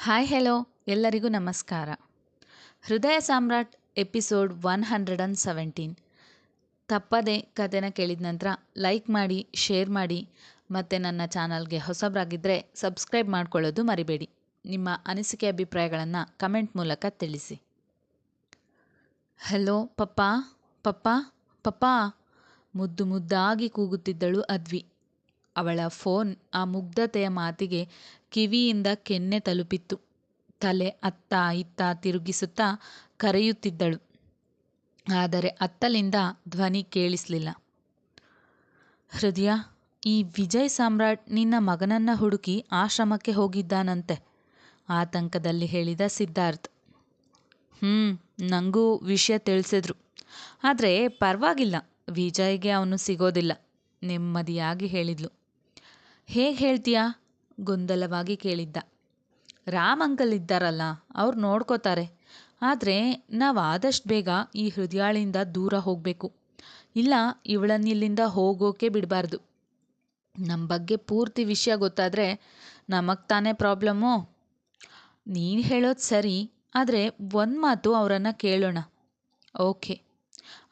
Hi, hello. ಎಲ್ಲರಿಗೂ ನಮಸ್ಕಾರ. Hridaya Samrat episode one hundred and seventeen. ತಪ್ಪದೆ ಕಥೆನ ಕೇಳಿದ ನಂತರ ಲೈಕ್ ಮಾಡಿ, ಶೇರ್ ಮಾಡಿ, ಮತ್ತು ನನ್ನ ಚಾನಲ್ಗೆ ಹೊಸಬರಾಗಿದ್ದರೆ ಸಬ್ಸ್ಕ್ರೈಬ್ ಮಾಡ್ಕೊಳ್ಳೋದು ಮರಿಬೇಡಿ. ನಿಮ್ಮ ಅನಿಸಿಕೆ ಅಭಿಪ್ರಾಯಗಳನ್ನು ಕಮೆಂಟ್ ಮೂಲಕ ತಿಳಿಸಿ. ಹಲೋ, ಪಪ್ಪ ಪಪ್ಪ ಪಪ್ಪ. ಮುದ್ದು ಮುದ್ದಾಗಿ ಕೂಗುತ್ತಿದ್ದಳು ಅದ್ವಿ. ಅವಳ ಫೋನ್ ಆ ಮುಗ್ಧತೆಯ ಮಾತಿಗೆ ಕಿವಿಯಿಂದ ಕೆನ್ನೆ ತಲುಪಿತ್ತು. ತಲೆ ಅತ್ತ ಇತ್ತ ತಿರುಗಿಸುತ್ತಾ ಕರೆಯುತ್ತಿದ್ದಳು. ಆದರೆ ಅತ್ತಲಿಂದ ಧ್ವನಿ ಕೇಳಿಸಲಿಲ್ಲ. ಹೃದಯ, ಈ ವಿಜಯ್ ಸಾಮ್ರಾಟ್ ನಿನ್ನ ಮಗನನ್ನ ಹುಡುಕಿ ಆಶ್ರಮಕ್ಕೆ ಹೋಗಿದ್ದಾನಂತೆ, ಆತಂಕದಲ್ಲಿ ಹೇಳಿದ ಸಿದ್ಧಾರ್ಥ್. ಹ್ಞೂ ನನಗೂ ವಿಷಯ ತಿಳಿಸಿದ್ರು. ಆದರೆ ಪರವಾಗಿಲ್ಲ, ವಿಜಯ್ಗೆ ಅವನು ಸಿಗೋದಿಲ್ಲ, ನೆಮ್ಮದಿಯಾಗಿ ಹೇಳಿದ್ಲು. ಹೇಗೆ ಹೇಳ್ತೀಯಾ? ಗೊಂದಲವಾಗಿ ಕೇಳಿದ್ದ. ರಾಮ್ ಅಂಕಲ್ ಇದ್ದಾರಲ್ಲ, ಅವ್ರು ನೋಡ್ಕೋತಾರೆ. ಆದರೆ ನಾವು ಆದಷ್ಟು ಬೇಗ ಈ ಹೃದಯಾಳಿಂದ ದೂರ ಹೋಗಬೇಕು. ಇಲ್ಲ, ಇವಳನ್ನಿಲ್ಲಿಂದ ಹೋಗೋಕೆ ಬಿಡಬಾರ್ದು. ನಮ್ಮ ಬಗ್ಗೆ ಪೂರ್ತಿ ವಿಷಯ ಗೊತ್ತಾದರೆ ನಮಗೆ ತಾನೇ ಪ್ರಾಬ್ಲಮ್ಮು. ನೀನು ಹೇಳೋದು ಸರಿ, ಆದರೆ ಒಂದು ಮಾತು ಅವರನ್ನು ಕೇಳೋಣ. ಓಕೆ.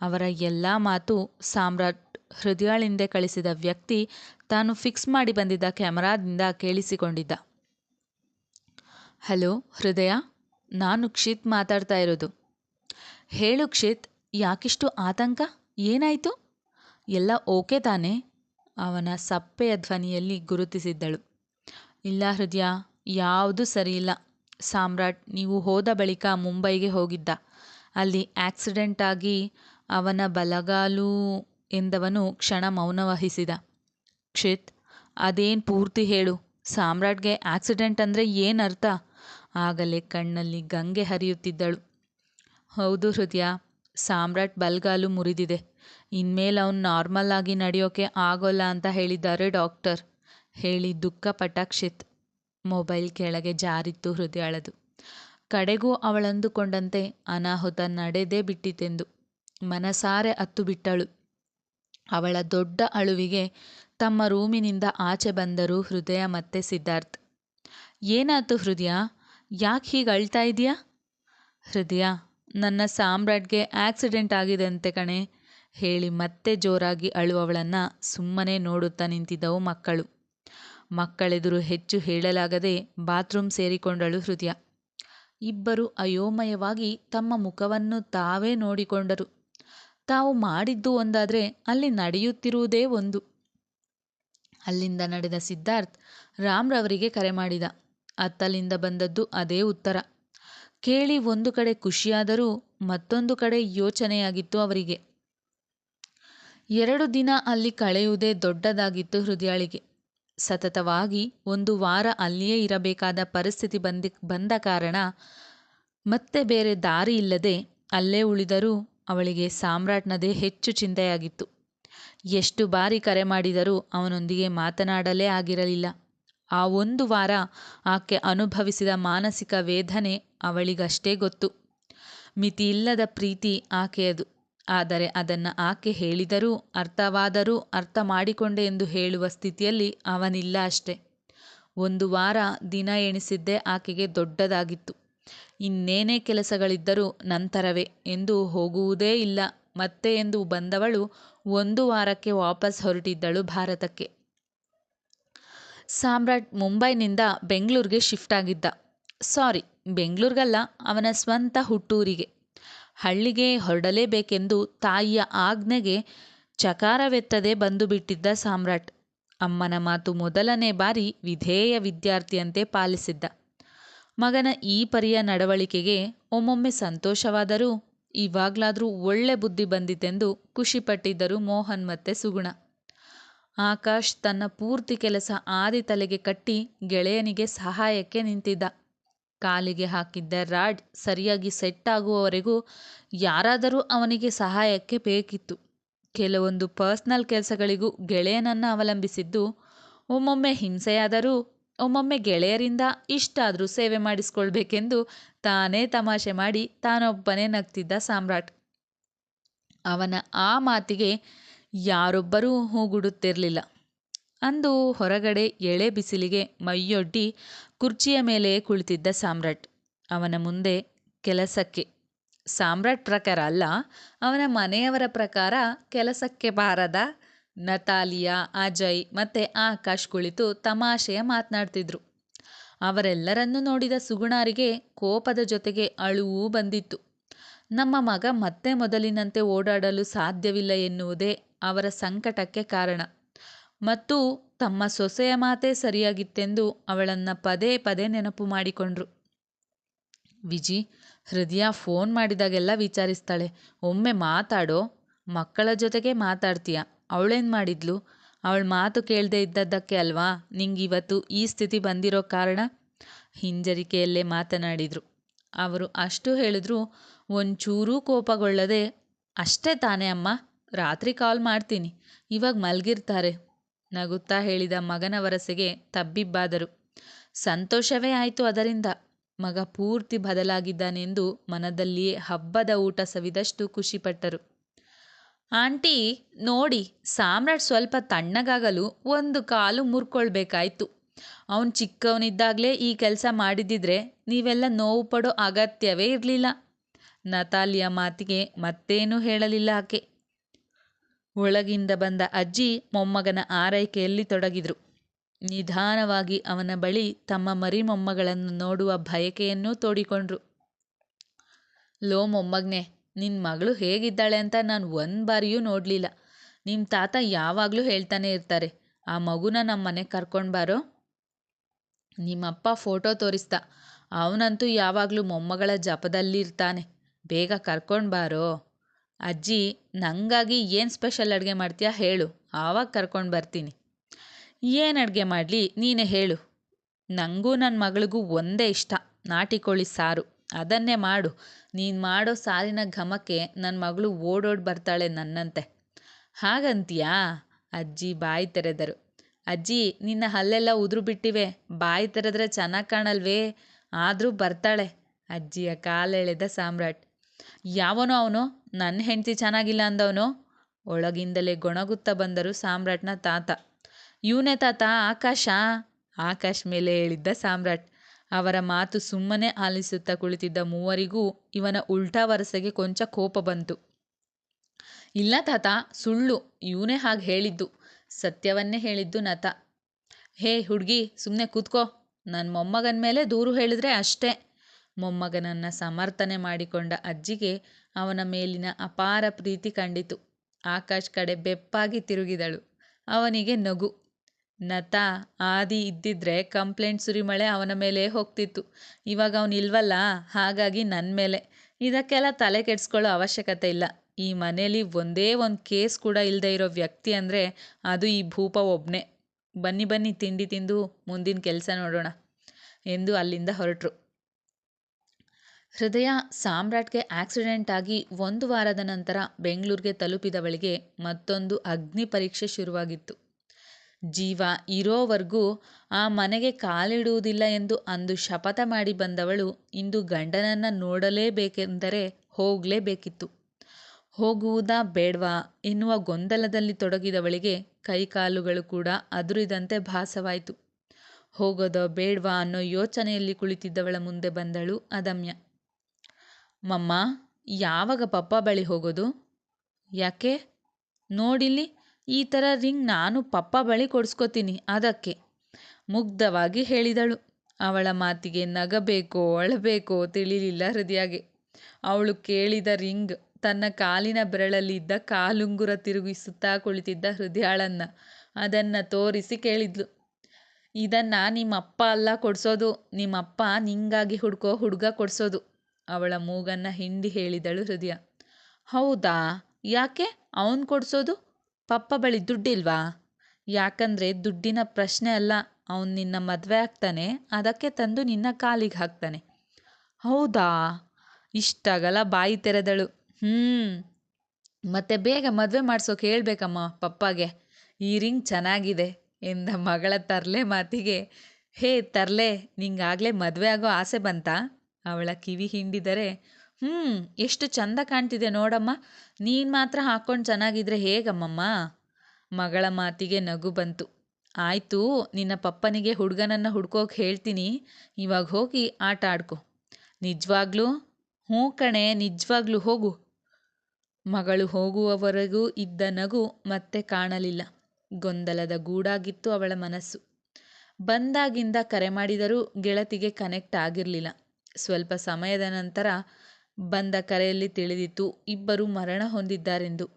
ಅವರ ಎಲ್ಲ ಮಾತು ಸಾಮ್ರಾಟ್ ಹೃದಯಾಳಿಂದೆ ಕಳಿಸಿದ ವ್ಯಕ್ತಿ ತಾನು ಫಿಕ್ಸ್ ಮಾಡಿ ಬಂದಿದ್ದ ಕ್ಯಾಮರಾದಿಂದ ಕೇಳಿಸಿಕೊಂಡಿದ್ದ. ಹಲೋ, ಹೃದಯ, ನಾನು ಕ್ಷಿತ್ ಮಾತಾಡ್ತಾ ಇರೋದು. ಹೇಳು ಕ್ಷಿತ್, ಯಾಕಿಷ್ಟು ಆತಂಕ? ಏನಾಯಿತು? ಎಲ್ಲ ಓಕೆ ತಾನೇ, ಅವನ ಸಪ್ಪೆಯ ಧ್ವನಿಯಲ್ಲಿ ಗುರುತಿಸಿದ್ದಳು. ಇಲ್ಲ ಹೃದಯ, ಯಾವುದೂ ಸರಿಯಿಲ್ಲ. ಸಾಮ್ರಾಟ್, ನೀವು ಹೋದ ಬಳಿಕ ಮುಂಬೈಗೆ ಹೋಗಿದ್ದ. ಅಲ್ಲಿ ಆಕ್ಸಿಡೆಂಟ್ ಆಗಿ ಅವನ ಬಲಗಾಲು ಎಂದವನು ಕ್ಷಣ ಮೌನವಹಿಸಿದ. ಕ್ಷಿತ್, ಅದೇನು ಪೂರ್ತಿ ಹೇಳು. ಸಾಮ್ರಾಟ್ಗೆ ಆಕ್ಸಿಡೆಂಟ್ ಅಂದರೆ ಏನರ್ಥ ಆಗಲೇ ಕಣ್ಣಲ್ಲಿ ಗಂಗೆ ಹರಿಯುತ್ತಿದ್ದಳು. ಹೌದು ಹೃದಯ, ಸಾಮ್ರಾಟ್ ಬಲ್ಗಾಲು ಮುರಿದಿದೆ. ಇನ್ಮೇಲೆ ಅವನು ನಾರ್ಮಲ್ ಆಗಿ ನಡೆಯೋಕೆ ಆಗೋಲ್ಲ ಅಂತ ಹೇಳಿದ್ದಾರೆ ಡಾಕ್ಟರ್. ಹೇಳಿ ದುಃಖಪಟ್ಟ ಕ್ಷಿತ್. ಮೊಬೈಲ್ ಕೆಳಗೆ ಜಾರಿತ್ತು ಹೃದಯಳದು ಕಡೆಗೂ ಅವಳಂದುಕೊಂಡಂತೆ ಅನಾಹುತ ನಡೆದೇ ಬಿಟ್ಟಿತೆಂದು. ಮನಸಾರೆ ಅತ್ತು ಬಿಟ್ಟಳು. ಅವಳ ದೊಡ್ಡ ಅಳುವಿಗೆ ತಮ್ಮ ರೂಮಿನಿಂದ ಆಚೆ ಬಂದರು ಹೃದಯ ಮತ್ತೆ ಸಿದ್ಧಾರ್ಥ್, ಏನಾಯ್ತು ಹೃದಯ? ಯಾಕೆ ಹೀಗೆ ಅಳ್ತಾ ಇದೆಯಾ ಹೃದಯ, ನನ್ನ ಸಾಮ್ರಾಟ್ಗೆ ಆಕ್ಸಿಡೆಂಟ್ ಆಗಿದೆ ಅಂತೆ ಕಣೆ, ಹೇಳಿ ಮತ್ತೆ ಜೋರಾಗಿ ಅಳುವವಳನ್ನು ಸುಮ್ಮನೆ ನೋಡುತ್ತಾ ನಿಂತಿದ್ದವು ಮಕ್ಕಳು. ಮಕ್ಕಳೆದುರು ಹೆಚ್ಚು ಹೇಳಲಾಗದೆ ಬಾತ್ರೂಮ್ ಸೇರಿಕೊಂಡಳು ಹೃದಯ. ಇಬ್ಬರು ಅಯೋಮಯವಾಗಿ ತಮ್ಮ ಮುಖವನ್ನು ತಾವೇ ನೋಡಿಕೊಂಡರು. ತಾವು ಮಾಡಿದ್ದು ಒಂದಾದರೆ ಅಲ್ಲಿ ನಡೆಯುತ್ತಿರುವುದೇ ಒಂದು. ಅಲ್ಲಿಂದ ನಡೆದ ಸಿದ್ಧಾರ್ಥ್ ರಾಮ್ರವರಿಗೆ ಕರೆ ಮಾಡಿದ. ಅತ್ತಲಿಂದ ಬಂದದ್ದು ಅದೇ ಉತ್ತರ. ಕೇಳಿ ಒಂದು ಕಡೆ ಖುಷಿಯಾದರೂ ಮತ್ತೊಂದು ಕಡೆ ಯೋಚನೆಯಾಗಿತ್ತು ಅವರಿಗೆ. ಎರಡು ದಿನ ಅಲ್ಲಿ ಕಳೆಯುವುದೇ ದೊಡ್ಡದಾಗಿತ್ತು ಹೃದಯಾಳಿಗೆ. ಸತತವಾಗಿ ಒಂದು ವಾರ ಅಲ್ಲಿಯೇ ಇರಬೇಕಾದ ಪರಿಸ್ಥಿತಿ ಬಂದಿ ಬಂದ ಕಾರಣ ಮತ್ತೆ ಬೇರೆ ದಾರಿ ಇಲ್ಲದೆ ಅಲ್ಲೇ ಉಳಿದರೂ ಅವಳಿಗೆ ಸಾಮ್ರಾಟ್ನದೇ ಹೆಚ್ಚು ಚಿಂತೆಯಾಗಿತ್ತು. ಎಷ್ಟು ಬಾರಿ ಕರೆ ಮಾಡಿದರೂ ಅವನೊಂದಿಗೆ ಮಾತನಾಡಲೇ ಆಗಿರಲಿಲ್ಲ. ಆ ಒಂದು ವಾರ ಆಕೆ ಅನುಭವಿಸಿದ ಮಾನಸಿಕ ವೇದನೆ ಅವಳಿಗಷ್ಟೇ ಗೊತ್ತು. ಮಿತಿಯಿಲ್ಲದ ಪ್ರೀತಿ ಆಕೆಯದು. ಆದರೆ ಅದನ್ನು ಆಕೆ ಹೇಳಿದರೂ, ಅರ್ಥವಾದರೂ ಅರ್ಥ ಮಾಡಿಕೊಂಡೆ ಎಂದು ಹೇಳುವ ಸ್ಥಿತಿಯಲ್ಲಿ ಅವನಿಲ್ಲ ಅಷ್ಟೆ. ಒಂದು ವಾರ ದಿನ ಎಣಿಸಿದ್ದೇ ಆಕೆಗೆ ದೊಡ್ಡದಾಗಿತ್ತು. ಇನ್ನೇನೇ ಕೆಲಸಗಳಿದ್ದರೂ ನಂತರವೇ ಎಂದು ಹೋಗುವುದೇ ಇಲ್ಲ. ಮತ್ತೆ ಎಂದು ಬಂದವಳು ಒಂದು ವಾರಕ್ಕೆ ವಾಪಸ್ ಹೊರಟಿದ್ದಳು ಭಾರತಕ್ಕೆ. ಸಾಮ್ರಾಟ್ ಮುಂಬೈನಿಂದ ಬೆಂಗಳೂರಿಗೆ ಶಿಫ್ಟ್ ಆಗಿದ್ದ. ಸಾರಿ, ಬೆಂಗಳೂರಿಗಲ್ಲ, ಅವನ ಸ್ವಂತ ಹುಟ್ಟೂರಿಗೆ. ಹಳ್ಳಿಗೆ ಹೊರಡಲೇಬೇಕೆಂದು ತಾಯಿಯ ಆಜ್ಞೆಗೆ ಚಕಾರವೆತ್ತದೆ ಬಂದು ಬಿಟ್ಟಿದ್ದ ಸಾಮ್ರಾಟ್. ಅಮ್ಮನ ಮಾತು ಮೊದಲನೇ ಬಾರಿ ವಿಧೇಯ ವಿದ್ಯಾರ್ಥಿಯಂತೆ ಪಾಲಿಸಿದ್ದ. ಮಗನ ಈ ಪರಿಯ ನಡವಳಿಕೆಗೆ ಒಮ್ಮೊಮ್ಮೆ ಸಂತೋಷವಾದರೂ ಇವಾಗ್ಲಾದ್ರೂ ಒಳ್ಳೆ ಬುದ್ಧಿ ಬಂದಿತೆಂದು ಖುಷಿಪಟ್ಟಿದ್ದರು ಮೋಹನ್ ಮತ್ತೆ ಸುಗುಣ. ಆಕಾಶ್ ತನ್ನ ಪೂರ್ತಿ ಕೆಲಸ ಆದಿ ತಲೆಗೆ ಕಟ್ಟಿ ಗೆಳೆಯನಿಗೆ ಸಹಾಯಕ್ಕೆ ನಿಂತಿದ್ದ. ಕಾಲಿಗೆ ಹಾಕಿದ್ದ ರಾಡ್ ಸರಿಯಾಗಿ ಸೆಟ್ ಆಗುವವರೆಗೂ ಯಾರಾದರೂ ಅವನಿಗೆ ಸಹಾಯಕ್ಕೆ ಬೇಕಿತ್ತು. ಕೆಲವೊಂದು ಪರ್ಸ್ನಲ್ ಕೆಲಸಗಳಿಗೂ ಗೆಳೆಯನನ್ನು ಅವಲಂಬಿಸಿದ್ದು ಒಮ್ಮೊಮ್ಮೆ ಹಿಂಸೆಯಾದರೂ ಒಮ್ಮೊಮ್ಮೆ ಗೆಳೆಯರಿಂದ ಇಷ್ಟಾದರೂ ಸೇವೆ ಮಾಡಿಸ್ಕೊಳ್ಬೇಕೆಂದು ತಾನೇ ತಮಾಷೆ ಮಾಡಿ ತಾನೊಬ್ಬನೇ ನಗ್ತಿದ್ದ ಸಾಮ್ರಾಟ್. ಅವನ ಆ ಮಾತಿಗೆ ಯಾರೊಬ್ಬರೂ ಹೂಗುಡುತ್ತಿರಲಿಲ್ಲ. ಅಂದು ಹೊರಗಡೆ ಎಳೆ ಬಿಸಿಲಿಗೆ ಮೈಯೊಡ್ಡಿ ಕುರ್ಚಿಯ ಮೇಲೆ ಕುಳಿತಿದ್ದ ಸಾಮ್ರಾಟ್. ಅವನ ಮುಂದೆ ಕೆಲಸಕ್ಕೆ, ಸಾಮ್ರಾಟ್ ಪ್ರಕಾರ ಅಲ್ಲ ಅವನ ಮನೆಯವರ ಪ್ರಕಾರ ಕೆಲಸಕ್ಕೆ ಬಾರದ ನತಾಲಿಯಾ, ಅಜಯ್ ಮತ್ತೆ ಆಕಾಶ್ ಕುಳಿತು ತಮಾಷೆಯ ಮಾತನಾಡ್ತಿದ್ರು. ಅವರೆಲ್ಲರನ್ನೂ ನೋಡಿದ ಸುಗುಣಾರಿಗೆ ಕೋಪದ ಜೊತೆಗೆ ಅಳುವೂ ಬಂದಿತ್ತು. ನಮ್ಮ ಮಗ ಮತ್ತೆ ಮೊದಲಿನಂತೆ ಓಡಾಡಲು ಸಾಧ್ಯವಿಲ್ಲ ಎನ್ನುವುದೇ ಅವರ ಸಂಕಟಕ್ಕೆ ಕಾರಣ. ಮತ್ತು ತಮ್ಮ ಸೊಸೆಯ ಮಾತೇ ಸರಿಯಾಗಿತ್ತೆಂದು ಅವಳನ್ನು ಪದೇ ಪದೇ ನೆನಪು ಮಾಡಿಕೊಂಡ್ರು. ವಿಜಿ, ಹೃದಯ ಫೋನ್ ಮಾಡಿದಾಗೆಲ್ಲ ವಿಚಾರಿಸ್ತಾಳೆ. ಒಮ್ಮೆ ಮಾತಾಡೋ ಮಕ್ಕಳ ಜೊತೆಗೆ ಮಾತಾಡ್ತೀಯ? ಅವಳೇನು ಮಾಡಿದ್ಲು? ಅವಳ ಮಾತು ಕೇಳದೆ ಇದ್ದದ್ದಕ್ಕೆ ಅಲ್ವಾ? ನಿಂಗೆ ಇವತ್ತು ಈ ಸ್ಥಿತಿ ಬಂದಿರೋ ಕಾರಣ? ಹಿಂಜರಿಕೆಯಲ್ಲೇ ಮಾತನಾಡಿದರು. ಅವರು ಅಷ್ಟು ಹೇಳಿದ್ರು ಒಂಚೂರೂ ಕೋಪಗೊಳ್ಳದೆ, ಅಷ್ಟೇ ತಾನೇ ಅಮ್ಮ, ರಾತ್ರಿ ಕಾಲ್ ಮಾಡ್ತೀನಿ. ಇವಾಗ ಮಲಗಿರ್ತಾರೆ, ನಗುತ್ತಾ ಹೇಳಿದ ಮಗನ ವರಸೆಗೆ ತಬ್ಬಿಬ್ಬಾದರು. ಸಂತೋಷವೇ ಆಯಿತು ಅದರಿಂದ. ಮಗ ಪೂರ್ತಿ ಬದಲಾಗಿದ್ದಾನೆಂದು ಮನದಲ್ಲಿಯೇ ಹಬ್ಬದ ಊಟ ಸವಿದಷ್ಟು ಖುಷಿಪಟ್ಟರು. ಆಂಟಿ, ನೋಡಿ, ಸಾಮ್ರಾಟ್ ಸ್ವಲ್ಪ ತಣ್ಣಗಾಗಲು ಒಂದು ಕಾಲು ಮುರ್ಕೊಳ್ಬೇಕಾಯ್ತು. ಅವನು ಚಿಕ್ಕವನಿದ್ದಾಗಲೇ ಈ ಕೆಲಸ ಮಾಡಿದ್ದಿದ್ರೆ ನೀವೆಲ್ಲ ನೋವು ಪಡೋ ಅಗತ್ಯವೇ ಇರಲಿಲ್ಲ. ನತಾಲಿಯ ಮಾತಿಗೆ ಮತ್ತೇನೂ ಹೇಳಲಿಲ್ಲ ಆಕೆ. ಒಳಗಿಂದ ಬಂದ ಅಜ್ಜಿ ಮೊಮ್ಮಗನ ಆರೈಕೆಯಲ್ಲಿ ತೊಡಗಿದರು. ನಿಧಾನವಾಗಿ ಅವನ ಬಳಿ ತಮ್ಮ ಮರಿ ಮೊಮ್ಮಗಳನ್ನು ನೋಡುವ ಬಯಕೆಯನ್ನೂ ತೋಡಿಕೊಂಡ್ರು. ಲೋ ಮೊಮ್ಮಗನೆ ನಿನ್ನ ಮಗಳು ಹೇಗಿದ್ದಾಳೆ ಅಂತ ನಾನು ಒಂದು ಬಾರಿಯೂ ನೋಡಲಿಲ್ಲ. ನಿಮ್ಮ ತಾತ ಯಾವಾಗಲೂ ಹೇಳ್ತಾನೆ ಇರ್ತಾರೆ, ಆ ಮಗುನ ನಮ್ಮ ಮನೆಗೆ ಕರ್ಕೊಂಡು ಬಾರೋ? ನಿಮ್ಮಪ್ಪ ಫೋಟೋ ತೋರಿಸ್ದ ಅವನಂತೂ ಯಾವಾಗಲೂ ಮೊಮ್ಮಗಳ ಜಪದಲ್ಲಿರ್ತಾನೆ, ಬೇಗ ಕರ್ಕೊಂಡು ಬಾರೋ? ಅಜ್ಜಿ ನನಗಾಗಿ ಏನು ಸ್ಪೆಷಲ್ ಅಡುಗೆ ಮಾಡ್ತೀಯಾ ಹೇಳು, ಆವಾಗ ಕರ್ಕೊಂಡು ಬರ್ತೀನಿ. ಏನು ಅಡುಗೆ ಮಾಡಲಿ, ನೀನೇ ಹೇಳು. ನನಗೂ ನನ್ನ ಮಗಳಿಗೂ ಒಂದೇ ಇಷ್ಟ, ನಾಟಿ ಕೋಳಿ ಸಾರು. ಅದನ್ನೇ ಮಾಡು. ನೀನು ಮಾಡೋ ಸಾಲಿನ ಘಮಕ್ಕೆ ನನ್ನ ಮಗಳು ಓಡೋಡಿ ಬರ್ತಾಳೆ ನನ್ನಂತೆ. ಹಾಗಂತೀಯಾ? ಅಜ್ಜಿ ಬಾಯಿ ತೆರೆದರು. ಅಜ್ಜಿ, ನಿನ್ನ ಹಲ್ಲೆಲ್ಲ ಉದುರು ಬಿಟ್ಟಿವೆ. ಬಾಯಿ ತೆರೆದ್ರೆ ಚೆನ್ನಾಗಿ ಕಾಣಲ್ವೇ? ಆದರೂ ಬರ್ತಾಳೆ. ಅಜ್ಜಿಯ ಕಾಲೆಳೆದ ಸಾಮ್ರಾಟ್. ಯಾವನೋ ಅವನು? ನನ್ನ ಹೆಂಡತಿ ಚೆನ್ನಾಗಿಲ್ಲ ಅಂದವನು? ಒಳಗಿಂದಲೇ ಗೊಣಗುತ್ತಾ ಬಂದರು ಸಾಮ್ರಾಟ್ನ ತಾತ. ಇವನೇ ತಾತ? ಆಕಾಶ? ಆಕಾಶ್ ಮೇಲೆ ಹೇಳಿದ್ದ ಸಾಮ್ರಾಟ್. ಅವರ ಮಾತು ಸುಮ್ಮನೆ ಆಲಿಸುತ್ತಾ ಕುಳಿತಿದ್ದ ಮೂವರಿಗೂ ಇವನ ಉಲ್ಟಾ ವರಸೆಗೆ ಕೊಂಚ ಕೋಪ ಬಂತು. ಇಲ್ಲ ತಾತ, ಸುಳ್ಳು, ಇವನೇ ಹಾಗೆ ಹೇಳಿದ್ದು. ಸತ್ಯವನ್ನೇ ಹೇಳಿದ್ದು ನತ ಹೇ, ಹುಡುಗಿ ಸುಮ್ಮನೆ ಕೂತ್ಕೋ. ನನ್ನ ಮೊಮ್ಮಗನ ಮೇಲೆ ದೂರು ಹೇಳಿದ್ರೆ ಅಷ್ಟೇ. ಮೊಮ್ಮಗನನ್ನು ಸಮರ್ಥನೆ ಮಾಡಿಕೊಂಡ ಅಜ್ಜಿಗೆ ಅವನ ಮೇಲಿನ ಅಪಾರ ಪ್ರೀತಿ ಕಂಡಿತು. ಆಕಾಶ್ ಕಡೆ ಬೆಪ್ಪಾಗಿ ತಿರುಗಿದಳು. ಅವನಿಗೆ ನಗು. ನತ ಆದಿ ಇದ್ದಿದ್ರೆ ಕಂಪ್ಲೇಂಟ್ ಸುರಿಮಳೆ ಅವನ ಮೇಲೆ ಹೋಗ್ತಿತ್ತು. ಇವಾಗ ಅವನು ಇಲ್ವಲ್ಲ? ಹಾಗಾಗಿ ನನ್ನ ಮೇಲೆ. ಇದಕ್ಕೆಲ್ಲ ತಲೆ ಕೆಡಿಸ್ಕೊಳ್ಳೋ ಅವಶ್ಯಕತೆ ಇಲ್ಲ. ಈ ಮನೇಲಿ ಒಂದೇ ಒಂದು ಕೇಸ್ ಕೂಡ ಇಲ್ಲದೆ ಇರೋ ವ್ಯಕ್ತಿ ಅಂದರೆ ಅದು ಈ ಭೂಪ ಒಬ್ಬನೇ ಬನ್ನಿ ಬನ್ನಿ, ತಿಂಡಿ ತಿಂದು ಮುಂದಿನ ಕೆಲಸ ನೋಡೋಣ ಎಂದು ಅಲ್ಲಿಂದ ಹೊರಟರು. ಹೃದಯ ಸಾಮ್ರಾಟ್ಗೆ ಆಕ್ಸಿಡೆಂಟ್ ಆಗಿ ಒಂದು ವಾರದ ನಂತರ ಬೆಂಗಳೂರಿಗೆ ತಲುಪಿದವಳಿಗೆ ಮತ್ತೊಂದು ಅಗ್ನಿ ಪರೀಕ್ಷೆ ಶುರುವಾಗಿತ್ತು. ಜೀವ ಇರೋವರೆಗೂ ಆ ಮನೆಗೆ ಕಾಲಿಡುವುದಿಲ್ಲ ಎಂದು ಅಂದು ಶಪಥ ಮಾಡಿ ಬಂದವಳು ಇಂದು ಗಂಡನನ್ನು ನೋಡಲೇಬೇಕೆಂದರೆ ಹೋಗಲೇಬೇಕಿತ್ತು. ಹೋಗುವುದಾ ಬೇಡ್ವಾ ಎನ್ನುವ ಗೊಂದಲದಲ್ಲಿ ತೊಡಗಿದವಳಿಗೆ ಕೈಕಾಲುಗಳು ಕೂಡ ಅದುರಿದಂತೆ ಭಾಸವಾಯಿತು. ಹೋಗೋದೋ ಬೇಡ್ವಾ ಅನ್ನೋ ಯೋಚನೆಯಲ್ಲಿ ಕುಳಿತಿದ್ದವಳ ಮುಂದೆ ಬಂದಳು ಅದಮ್ಯ. ಮಮ್ಮ, ಯಾವಾಗ ಪಪ್ಪ ಬಳಿ ಹೋಗೋದು? ಯಾಕೆ? ನೋಡಿಲ್ಲಿ ಈ ಥರ ರಿಂಗ್ ನಾನು ಪಪ್ಪ ಬಳಿ ಕೊಡಿಸ್ಕೋತೀನಿ ಅದಕ್ಕೆ. ಮುಗ್ಧವಾಗಿ ಹೇಳಿದಳು. ಅವಳ ಮಾತಿಗೆ ನಗಬೇಕೋ ಅಳಬೇಕೋ ತಿಳಿಲಿಲ್ಲ ಹೃದಯಗೆ. ಅವಳು ಕೇಳಿದ ರಿಂಗ್ ತನ್ನ ಕಾಲಿನ ಬೆರಳಲ್ಲಿದ್ದ ಕಾಲುಂಗುರ ತಿರುಗಿಸುತ್ತಾ ಕುಳಿತಿದ್ದ ಹೃದಯಾಳನ್ನ ಅದನ್ನು ತೋರಿಸಿ ಕೇಳಿದ್ಲು. ಇದನ್ನು ನಿಮ್ಮಪ್ಪ ಅಲ್ಲ ಕೊಡಿಸೋದು, ನಿಮ್ಮಪ್ಪ ನಿಂಗಾಗಿ ಹುಡ್ಕೋ ಹುಡುಗ ಕೊಡಿಸೋದು. ಅವಳ ಮೂಗನ್ನು ಹಿಂಡಿ ಹೇಳಿದಳು ಹೃದಯ. ಹೌದಾ? ಯಾಕೆ? ಅವನು ಕೊಡಿಸೋದು? ಪಪ್ಪ ಬಳಿ ದುಡ್ಡಿಲ್ವಾ? ಯಾಕಂದರೆ ದುಡ್ಡಿನ ಪ್ರಶ್ನೆ ಅಲ್ಲ, ಅವನು ನಿನ್ನ ಮದುವೆ ಆಗ್ತಾನೆ, ಅದಕ್ಕೆ ತಂದು ನಿನ್ನ ಕಾಲಿಗೆ ಹಾಕ್ತಾನೆ. ಹೌದಾ? ಇಷ್ಟಾಗಲ್ಲ ಬಾಯಿ ತೆರೆದಳು. ಹ್ಞೂ ಮತ್ತೆ ಬೇಗ ಮದುವೆ ಮಾಡ್ಸೋಕೆ ಹೇಳ್ಬೇಕಮ್ಮ ಪಪ್ಪಾಗೆ. ಈ ರಿಂಗ್ ಚೆನ್ನಾಗಿದೆ ಎಂದ ಮಗಳ ತರಲೆ ಮಾತಿಗೆ. ಹೇ ತರಲೆ, ನಿಂಗಾಗಲೇ ಮದುವೆ ಆಗೋ ಆಸೆ ಬಂತಾ? ಅವಳ ಕಿವಿ ಹಿಂಡಿದರೆ ಹ್ಞೂ ಎಷ್ಟು ಚಂದ ಕಾಣ್ತಿದೆ ನೋಡಮ್ಮ. ನೀನು ಮಾತ್ರ ಹಾಕ್ಕೊಂಡು ಚೆನ್ನಾಗಿದ್ರೆ ಹೇಗಮ್ಮಮ್ಮ? ಮಗಳ ಮಾತಿಗೆ ನಗು ಬಂತು. ಆಯಿತು, ನಿನ್ನ ಪಪ್ಪನಿಗೆ ಹುಡುಗನನ್ನು ಹುಡ್ಕೋಕೆ ಹೇಳ್ತೀನಿ. ಇವಾಗ ಹೋಗಿ ಆಟ ಆಡ್ಕೊ. ನಿಜವಾಗ್ಲೂ? ಹ್ಞೂ ಕಣೆ, ನಿಜವಾಗ್ಲೂ ಹೋಗು. ಮಗಳು ಹೋಗುವವರೆಗೂ ಇದ್ದ ನಗು ಮತ್ತೆ ಕಾಣಲಿಲ್ಲ. ಗೊಂದಲದ ಗೂಡಾಗಿತ್ತು ಅವಳ ಮನಸ್ಸು. ಬಂದಾಗಿಂದ ಕರೆ ಮಾಡಿದರೂ ಗೆಳತಿಗೆ ಕನೆಕ್ಟ್ ಆಗಿರಲಿಲ್ಲ. ಸ್ವಲ್ಪ ಸಮಯದ ನಂತರ ಬಂದ ಕರೆಯಲ್ಲಿ ತಿಳಿದಿತ್ತು, ಇಬ್ಬರು ಮರಣ ಹೊಂದಿದ್ದಾರೆಂದು.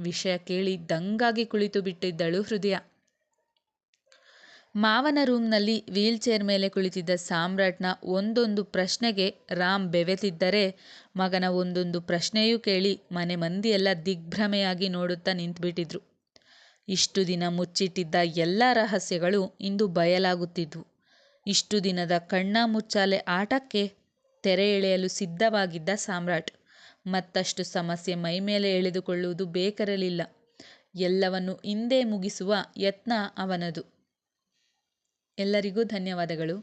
ವಿಷಯ ಕೇಳಿ ದಂಗಾಗಿ ಕುಳಿತು ಬಿಟ್ಟಿದ್ದಳು ಹೃದಯ. ಮಾವನ ರೂಮ್ನಲ್ಲಿ ವೀಲ್ಚೇರ್ ಮೇಲೆ ಕುಳಿತಿದ್ದ ಸಾಮ್ರಾಟ್ನ ಒಂದೊಂದು ಪ್ರಶ್ನೆಗೆ ರಾಮ್ ಬೆವೆತಿದ್ದರೆ, ಮಗನ ಒಂದೊಂದು ಪ್ರಶ್ನೆಯೂ ಕೇಳಿ ಮನೆ ಮಂದಿಯೆಲ್ಲ ದಿಗ್ಭ್ರಮೆಯಾಗಿ ನೋಡುತ್ತಾ ನಿಂತುಬಿಟ್ಟಿದ್ರು. ಇಷ್ಟು ದಿನ ಮುಚ್ಚಿಟ್ಟಿದ್ದ ಎಲ್ಲ ರಹಸ್ಯಗಳು ಇಂದು ಬಯಲಾಗುತ್ತಿದ್ವು. ಇಷ್ಟು ದಿನದ ಕಣ್ಣ ಮುಚ್ಚಾಲೆ ಆಟಕ್ಕೆ ತೆರೆ ಎಳೆಯಲು ಸಿದ್ಧವಾಗಿದ್ದ ಸಾಮ್ರಾಟ್. ಮತ್ತಷ್ಟು ಸಮಸ್ಯೆ ಮೈಮೇಲೆ ಎಳೆದುಕೊಳ್ಳುವುದು ಬೇಕಿರಲಿಲ್ಲ. ಎಲ್ಲವನ್ನು ಹಿಂದೆ ಮುಗಿಸುವ ಯತ್ನ ಅವನದು. ಎಲ್ಲರಿಗೂ ಧನ್ಯವಾದಗಳು.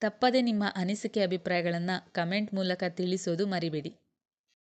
ತಪ್ಪದೆ ನಿಮ್ಮ ಅನಿಸಿಕೆ ಅಭಿಪ್ರಾಯಗಳನ್ನು ಕಮೆಂಟ್ ಮೂಲಕ ತಿಳಿಸೋದು ಮರಿಬೇಡಿ.